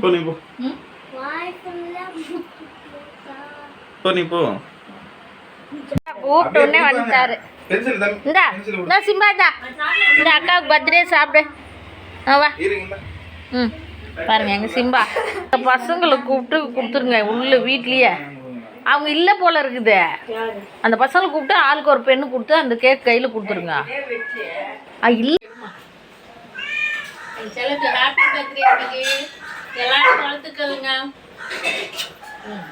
போ நீ போ. போ போ. வந்துட்டாரு. இந்தா இந்தா சிம்பாதா இந்த. அக்காவுக்கு பர்த்டே சாப்பிடு. வா. ம் பாருங்க எங்க சிம்பா. பசங்களை கூப்பிட்டு கொடுத்துருங்க உள்ள வீட்லயே. அவங்க இல்லை போல இருக்குது. அந்த பசங்களை கூப்பிட்டு ஆளுக்கு ஒரு பெண்ணு கொடுத்து அந்த கேக் கையில் கொடுத்துருங்க. ஆ இல்லை. எல்லாரும் வளர்த்துக்கலுங்க ம்.